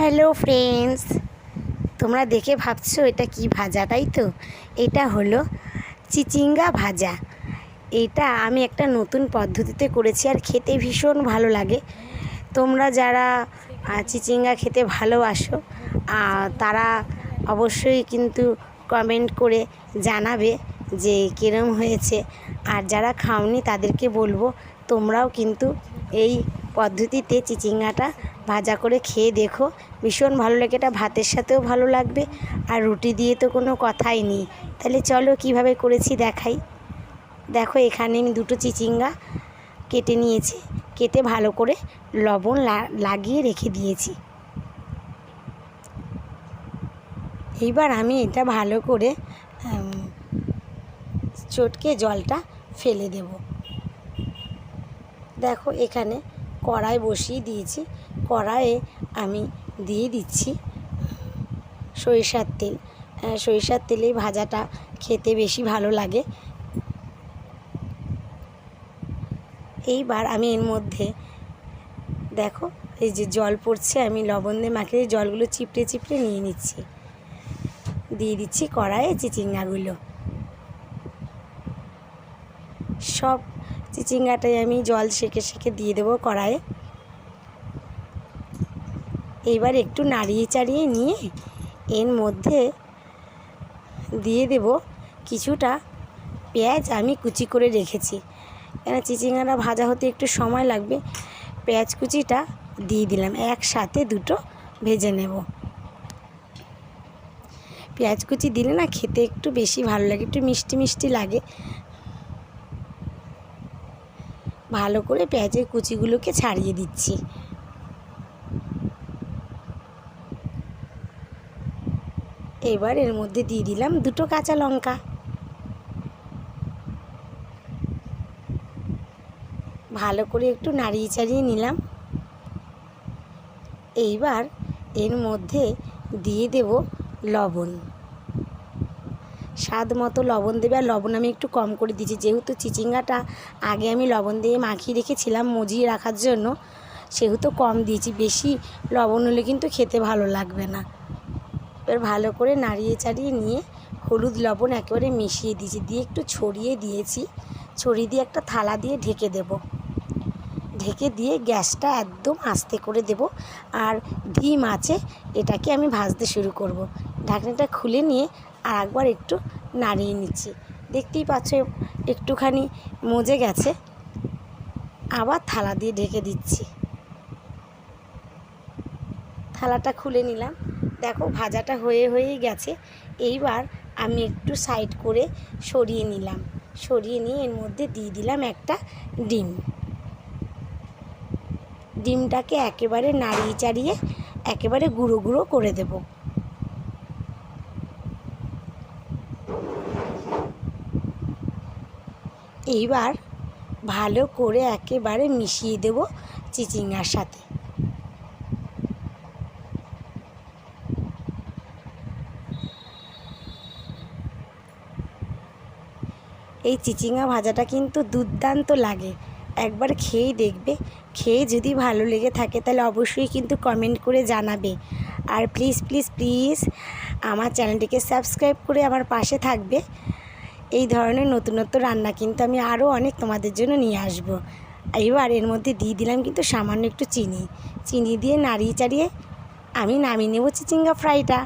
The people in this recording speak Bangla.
হ্যালো ফ্রেন্ডস তোমরা দেখে ভাবছ এটা কি ভাজা, তাই তো? এটা হলো চিচিঙ্গা ভাজা। এটা আমি একটা নতুন পদ্ধতিতে করেছি আর খেতে ভীষণ ভালো লাগে। তোমরা যারা চিচিঙ্গা খেতে ভালোবাসো তারা অবশ্যই কিন্তু কমেন্ট করে জানাবে যে কিরম হয়েছে। আর যারা খাওনি তাদেরকে বলব, তোমরাও কিন্তু এই পদ্ধতিতে চিচিঙ্গাটা ভাজা করে খেয়ে দেখো। ভীষণ ভালো লাগে, এটা ভাতের সাথেও ভালো লাগবে, আর রুটি দিয়ে তো কোনো কথাই নেই। তাহলে চলো কীভাবে করেছি দেখাই। দেখো, এখানে আমি দুটো চিচিঙ্গা কেটে নিয়েছি। কেটে ভালো করে লবণ লাগিয়ে রেখে দিয়েছি। এইবার আমি এটা ভালো করে চটকে জলটা ফেলে দেব। দেখো, এখানে কড়াই বসিয়ে দিয়েছি। কড়াইয়ে আমি দিয়ে দিচ্ছি সরিষার তেল। আহ, সরিষার তেলেই ভাজাটা খেতে বেশি ভালো লাগে। এইবার আমি এর মধ্যে দেখো এই যে জল পড়ছে আমি লবণ দিয়ে মাখিয়ে জলগুলো চিপড়ে চিপড়ে নিয়ে নিচ্ছি। দিয়ে দিচ্ছি কড়াইয়ে চিচিঙ্গাগুলো সব চিচিঙ্গাটাই আমি জল সেকে সেকে দিয়ে দেবো কড়াইয়ে। এইবার একটু নাড়িয়ে চাড়িয়ে নিয়ে এর মধ্যে দিয়ে দেব কিছুটা পেঁয়াজ আমি কুচি করে রেখেছি। কেন চিচিঙ্গাটা ভাজা হতে একটু সময় লাগবে। পেঁয়াজ কুচিটা দিয়ে দিলাম, একসাথে দুটো ভেজে নেব। পেঁয়াজ কুচি দিলে না খেতে একটু বেশি ভালো লাগে, একটু মিষ্টি মিষ্টি লাগে। ভালো করে পেঁয়াজের কুচিগুলোকে ছাড়িয়ে দিচ্ছি। এবার এর মধ্যে দিয়ে দিলাম দুটো কাঁচা লঙ্কা। ভালো করে একটু নাড়িয়ে চাড়িয়ে নিলাম। এইবার এর মধ্যে দিয়ে দেব লবণ। স্বাদ মতো লবণ দেবে। আর লবণ আমি একটু কম করে দিয়েছি। যেহেতু চিচিঙ্গাটা আগে আমি লবণ দিয়ে মাখিয়ে রেখেছিলাম মজিয়ে রাখার জন্য, সেহেতু কম দিয়েছি। বেশি লবণ হলে কিন্তু খেতে ভালো লাগবে না। এবার ভালো করে নাড়িয়ে চাড়িয়ে নিয়ে হলুদ লবণ একেবারে মিশিয়ে দিয়েছি। দিয়ে একটু ছড়িয়ে দিয়েছি। ছড়িয়ে দিয়ে একটা থালা দিয়ে ঢেকে দেব। ঢেকে দিয়ে গ্যাসটা একদম আস্তে করে দেব। আর ধিম আছে, এটাকে আমি ভাজতে শুরু করব। ঢাকনাটা খুলে নিয়ে আর একবার একটু নাড়িয়ে নিচ্ছি। দেখতেই পাচ্ছ, একটুখানি মজে গেছে। আবার থালা দিয়ে ঢেকে দিচ্ছি। থালাটা খুলে নিলাম। দেখো, ভাজাটা হয়ে হয়েই গেছে। এইবার আমি একটু সাইড করে সরিয়ে নিলাম। সরিয়ে নিয়ে এর মধ্যে দিয়ে দিলাম একটা ডিম। ডিমটাকে একেবারে নাড়িয়ে চাড়িয়ে একেবারে গুঁড়ো গুঁড়ো করে দেব। এইবার ভালো করে একেবারে মিশিয়ে দেব চিচিঙ্গার সাথে। এই চিচিঙ্গা ভাজাটা কিন্তু দুর্দান্ত লাগে। একবার খেয়েই দেখবে। খেয়ে যদি ভালো লেগে থাকে তাহলে অবশ্যই কিন্তু কমেন্ট করে জানাবে। আর প্লিজ প্লিজ প্লিজ আমার চ্যানেলটিকে সাবস্ক্রাইব করে আমার পাশে থাকবে। এই ধরনের নতুনত্ব রান্না কিন্তু আমি আরও অনেক তোমাদের জন্য নিয়ে আসব। এবার এর মধ্যে দিয়ে দিলাম কিন্তু সামান্য একটু চিনি। চিনি দিয়ে নাড়িয়ে চাড়িয়ে আমি নামিয়ে নেব চিচিঙ্গা ফ্রাইটা